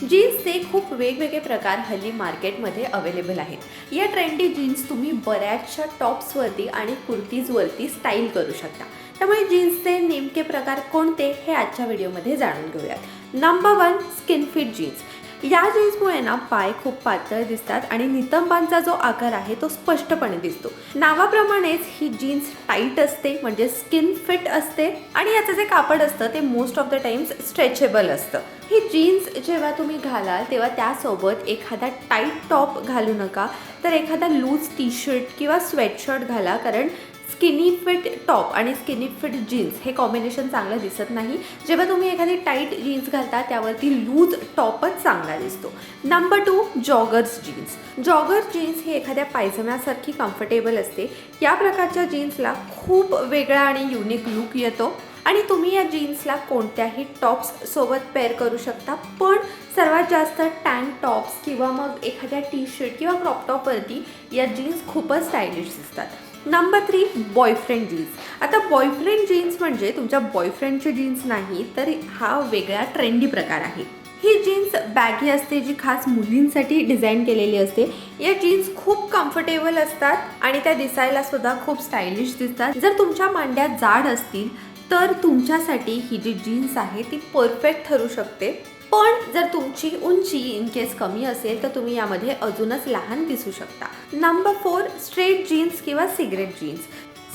जीन्सचे खूप वेगवेगळे प्रकार हल्ली मार्केटमध्ये अवेलेबल आहेत. या ट्रेंडी जीन्स तुम्ही बऱ्याचशा टॉप्सवरती आणि कुर्तीजवरती स्टाईल करू शकता. त्यामुळे जीन्सचे नेमके प्रकार कोणते हे आजच्या व्हिडिओमध्ये जाणून घेऊयात. Number one skin fit jeans या जीन्समुळे ना पाय खूप पातळ दिसतात आणि नितंबांचा जो आकार आहे तो स्पष्टपणे दिसतो. नावाप्रमाणेच ही जीन्स टाईट असते म्हणजे स्किन फिट असते आणि याचं जे कापड असतं ते most of the times stretchable असतं. ही जीन्स जेव्हा तुम्ही घालाल तेव्हा त्यासोबत एखादा टाईट टॉप घालू नका. तर एखादा लूज टी शर्ट किंवा स्वेटशर्ट घाला कारण स्किनी फिट टॉप आणि स्किनी फिट जीन्स हे कॉम्बिनेशन चांगलं दिसत नाही. जेव्हा तुम्ही एखादी टाईट जीन्स घालता त्यावरती लूज टॉपच चांगला दिसतो. Number two joggers jeans joggers jeans ही एखाद्या पायजम्यासारखी कम्फर्टेबल असते. या प्रकारच्या जीन्सला खूप वेगळा आणि युनिक लुक येतो. आणि तुम्ही या जीन्सला कोणत्याही टॉप्ससोबत पेअर करू शकता. पण सर्वात जास्त टँक टॉप्स किंवा मग एखाद्या टी शर्ट किंवा क्रॉप टॉपवरती या जीन्स खूपच स्टायलिश दिसतात. नंबर थ्री बॉयफ्रेंड जीन्स आता बॉयफ्रेंड जीन्स म्हणजे तुमच्या बॉयफ्रेंडची जीन्स नाही तर हा वेगळा ट्रेंडी प्रकार आहे. ही जीन्स बॅगी असते जी खास मुलींसाठी डिझाईन केलेली असते. या जीन्स खूप कम्फर्टेबल असतात आणि त्या दिसायला सुद्धा खूप स्टायलिश दिसतात. जर तुमच्या मांड्या जाड असतील तर तुमच्यासाठी ही जी जीन्स आहे ती परफेक्ट ठरू शकते. पण जर तुमची उंची इन केस कमी असेल तर तुम्ही यामध्ये अजूनच लहान दिसू शकता. नंबर फोर स्ट्रेट जीन्स किंवा सिगरेट जीन्स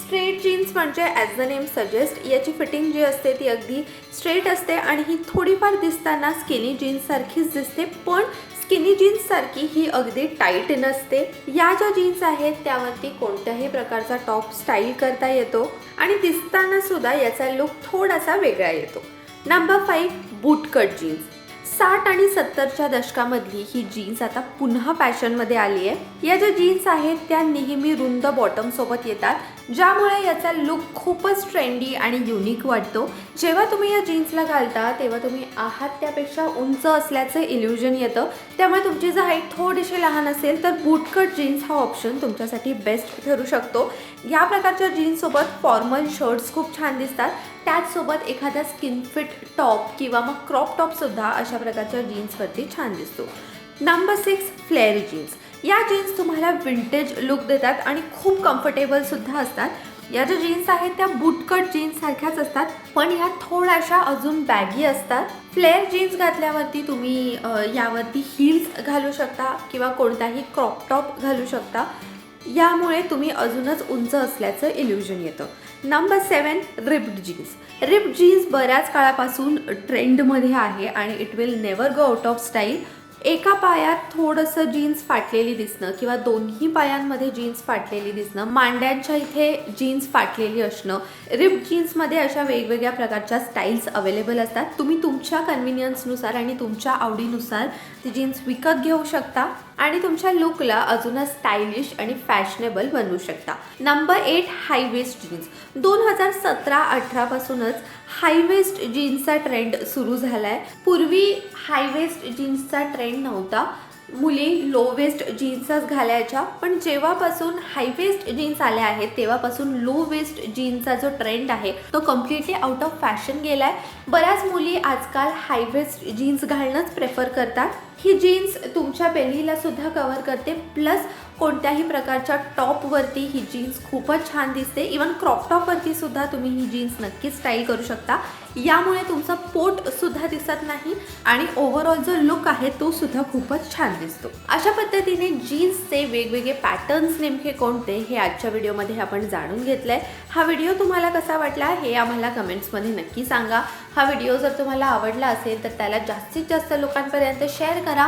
स्ट्रेट जीन्स म्हणजे ॲज द नेम सजेस्ट याची फिटिंग जी असते ती अगदी स्ट्रेट असते आणि ही थोडीफार दिसताना स्किनी जीन्ससारखीच दिसते पण स्किनी जीन्ससारखी ही अगदी टाईट नसते. या ज्या जीन्स आहेत त्यावरती कोणत्याही प्रकारचा टॉप स्टाईल करता येतो आणि दिसताना सुद्धा याचा लुक थोडासा वेगळा येतो. नंबर फाईव्ह बूटकट जीन्स साठ आणि सत्तरच्या दशकामधली ही जीन्स आता पुन्हा फॅशनमध्ये आली आहे. या ज्या जीन्स आहेत त्या नेहमी रुंद बॉटमसोबत येतात ज्यामुळे याचा लुक खूपच ट्रेंडी आणि युनिक वाटतो. जेव्हा तुम्ही या जीन्सला घालता तेव्हा तुम्ही आहात त्यापेक्षा उंच असल्याचं इल्युजन येतं. त्यामुळे तुमची जर हाईट थोडीशी लहान असेल तर बूटकट जीन्स हा ऑप्शन तुमच्यासाठी बेस्ट ठरू शकतो. या प्रकारच्या जीन्ससोबत फॉर्मल शर्ट्स खूप छान दिसतात. त्याचसोबत एखादा स्किन फिट टॉप किंवा मग क्रॉप टॉपसुद्धा अशा प्रकारच्या जीन्सवरती छान दिसतो. नंबर सिक्स फ्लेअर जीन्स या जीन्स तुम्हाला विंटेज लुक देतात आणि खूप कम्फर्टेबलसुद्धा असतात. या ज्या जीन्स आहेत त्या बुटकट जीन्ससारख्याच असतात पण या थोड्याशा अजून बॅगी असतात. फ्लेअर जीन्स घातल्यावरती तुम्ही यावरती हिल्स घालू शकता किंवा कोणताही क्रॉप टॉप घालू शकता. यामुळे तुम्ही अजूनच उंच असल्याचं इल्युजन येतं. Number seven ripped jeans ripped jeans बऱ्याच काळापासून ट्रेंडमध्ये आहे आणि it will never go out of style एका पायात थोडंसं जीन्स फाटलेली दिसणं किंवा दोन्ही पायांमध्ये जीन्स फाटलेली दिसणं मांड्यांच्या इथे जीन्स फाटलेली असणं रिप जीन्समध्ये अशा वेगवेगळ्या प्रकारच्या स्टाईल्स अवेलेबल असतात. तुम्ही तुमच्या कन्व्हिनियन्सनुसार आणि तुमच्या आवडीनुसार ती जीन्स विकत घेऊ शकता. आणि तुमच्या लुकला अजूनच स्टायलिश आणि फॅशनेबल बनवू शकता. नंबर एट हायवेस्ट जीन्स दोन हजार सतरा अठरापासूनच हायवेस्ट जीन्सचा ट्रेंड सुरू झाला आहे पूर्वी हायवेस्ट जीन्सचा ट्रेंड नव्हता. मुली लो वेस्ट जीन्सच घालायच्या पण जेव्हापासून हाय वेस्ट जीन्स आल्या आहेत तेव्हापासून लो वेस्ट जीन्सचा जो ट्रेंड आहे तो कम्प्लिटली आउट ऑफ फॅशन गेला आहे बऱ्याच मुली आजकाल हाय वेस्ट जीन्स घालणंच प्रेफर करतात. ही जीन्स तुमच्या बेलीला सुद्धा कव्हर करते प्लस कोणत्याही प्रकारच्या टॉपवरती ही जीन्स खूपच छान दिसते. इवन क्रॉपटॉपवरती सुद्धा तुम्ही ही जीन्स नक्कीच स्टाईल करू शकता. यामुळे तुमचं पोटसुद्धा दिसत नाही आणि ओव्हरऑल जो लुक आहे तो सुद्धा खूपच छान दिसतो. अशा पद्धतीने जीन्सचे वेगवेगळे पॅटर्न्स नेमके कोणते हे आजच्या व्हिडिओमध्ये आपण जाणून घेतलंय. हा व्हिडिओ तुम्हाला कसा वाटला हे आम्हाला कमेंट्समध्ये नक्की सांगा. हा व्हिडिओ जर तुम्हाला आवडला असेल तर त्याला जास्तीत जास्त लोकांपर्यंत शेअर करा.